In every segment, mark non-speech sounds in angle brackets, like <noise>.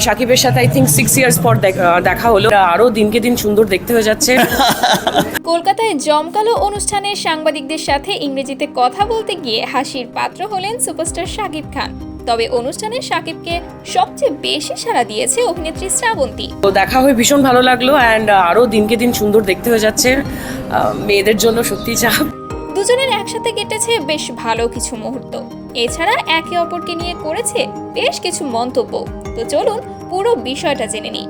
সাকিবের সাথে I think six years পর দেখা হলো। আরও দিনকে দিন সুন্দর দেখতে হয়ে যাচ্ছে। <laughs> কলকাতায় জমকালো অনুষ্ঠানে সাংবাদিকদের সাথে ইংরেজিতে কথা বলতে গিয়ে হাসির পাত্র হলেন সুপারস্টার শাকিব খান। তবে অনুষ্ঠানে শাকিবকে সবচেয়ে বেশি সাড়া দিয়েছে অভিনেত্রী শ্রাবন্তী। তো দেখা হয়ে ভীষণ ভালো লাগল অ্যান্ড আরও দিনকে দিন সুন্দর দেখতে হয়ে যাচ্ছে। মেয়েদের জন্য সত্যি চাপ। দুজনের একসাথে কেটেছে বেশ ভালো কিছু মুহূর্ত। এছাড়া একে অপরকে নিয়ে করেছে বেশ কিছু মন্তব্য। তো চলুন পুরো বিষয়টা জেনে নিই।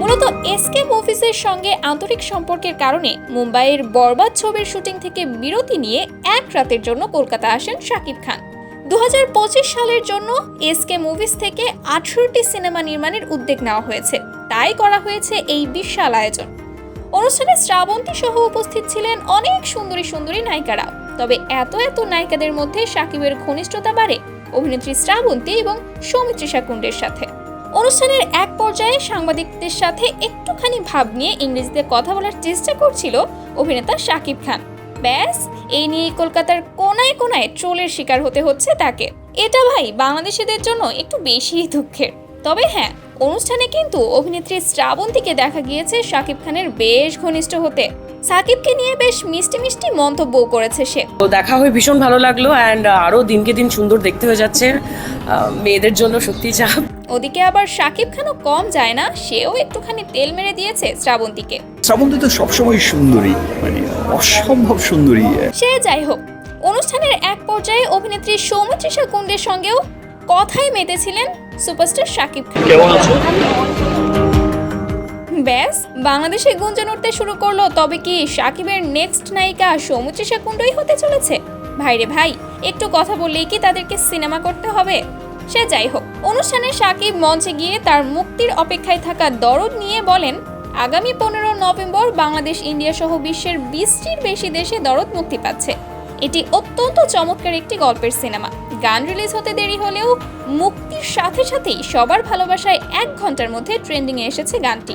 মূলত এসকে মুভিসের সঙ্গে আন্তরিক সম্পর্কের কারণে মুম্বাইয়ের বরবাদ ছবির শুটিং থেকে বিরতি নিয়ে এক রাতের জন্য কলকাতা আসেন শাকিব খান। দু হাজার পঁচিশ সালের জন্য এসকে মুভিস থেকে আঠারোটি সিনেমা নির্মাণের উদ্যোগ নেওয়া হয়েছে। তাই করা হয়েছে এই বিশাল আয়োজন। অনুষ্ঠানে শ্রাবন্তী সহ উপস্থিত ছিলেন অনেক সুন্দরী সুন্দরী নায়িকারা তবে এত এত নায়িকাদের মধ্যে সাকিবের ঘনিষ্ঠতা বাড়ে অভিনেত্রী শ্রাবন্তী এবং সৌমিত্রিষা কুণ্ডের সাথে। অনুষ্ঠানের এক পর্যায়ে সাংবাদিকদের সাথে একটুখানি ভাব নিয়ে ইংরেজিতে কথা বলার চেষ্টা করছিল অভিনেতা শাকিব খান। ব্যাস, এই নিয়ে কলকাতার কোনায় কোনায় ট্রোলের শিকার হতে হচ্ছে তাকে। এটা ভাই, বাংলাদেশিদের জন্য একটু বেশিই দুঃখের। তবে হ্যাঁ অনুষ্ঠানে কিন্তু অভিনেত্রী শ্রাবন্তীকে দেখা গিয়েছে শাকিব খানের বেশ ঘনিষ্ঠ হতে। সাকিবকে নিয়ে বেশ মিষ্টি মিষ্টি মন্তব্যও করেছে সে। তো দেখা হয়ে ভীষণ ভালো লাগল অ্যান্ড আরও দিনকে দিন সুন্দর দেখতে হয়ে যাচ্ছে। মেয়েদের জন্য সত্যি চাপ। ওদিকে আবার শাকিব খানও কম যায় না সেও একটুখানি তেল মেরে দিয়েছে শ্রাবন্তীকে। শ্রাবন্তী তো সবসময় সুন্দরী মানে অসম্ভব সুন্দরী। সে যাই হোক অনুষ্ঠানের এক পর্যায়ে অভিনেত্রী সৌমিত্রিষা কুণ্ডের সঙ্গেও কথাই মেতেছিলেন সুপারস্টার শাকিব খান। ব্যাস বাংলাদেশে গুঞ্জন উঠতে শুরু করল তবে কি সাকিবের নেক্সট নায়িকা সৌমিত্রিষা কুণ্ডই হতে চলেছে? ভাইরে ভাই একটু কথা বললেই কি তাদেরকে সিনেমা করতে হবে? সে যাই হোক অনুষ্ঠানে সাকিব মঞ্চে গিয়ে তার মুক্তির অপেক্ষায় থাকা দরদ নিয়ে বলেন আগামী পনেরো নভেম্বর বাংলাদেশ ইন্ডিয়া সহ বিশ্বের বিশটির বেশি দেশে দরদ মুক্তি পাচ্ছে। এটি অত্যন্ত চমৎকার একটি গল্পের সিনেমা। গান রিলিজ হতে দেরি হলেও মুক্তির সাথে সাথেই সবার ভালোবাসায় এক ঘণ্টার মধ্যে ট্রেন্ডিংয়ে এসেছে গানটি।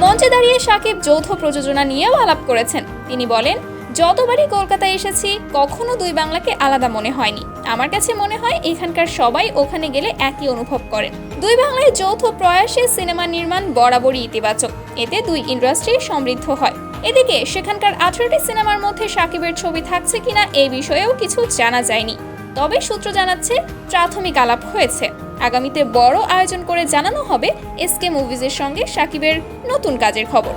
মঞ্চে দাঁড়িয়ে সাকিব যৌথ প্রযোজনা নিয়েও আলাপ করেছেন। তিনি বলেন, যতবারই কলকাতায় এসেছি, কখনো দুই বাংলাকে আলাদা মনে হয়নি। আমার কাছে মনে হয় এখানকার সবাই ওখানে গেলে একই অনুভব করেন দুই বাংলায় যৌথ প্রয়াসে সিনেমা নির্মাণ বরাবরই ইতিবাচক। এতে দুই ইন্ডাস্ট্রি সমৃদ্ধ হয়। এদিকে, সেখানকার আঠারোটি সিনেমার মধ্যে সাকিবের ছবি থাকছে কিনা এ বিষয়েও কিছু জানা যায়নি। তবে সূত্র জানাচ্ছে, প্রাথমিক আলাপ হয়েছে। আগামীতে বড় আয়োজন করে জানানো হবে এসকে মুভিজের সঙ্গে সাকিবের নতুন কাজের খবর।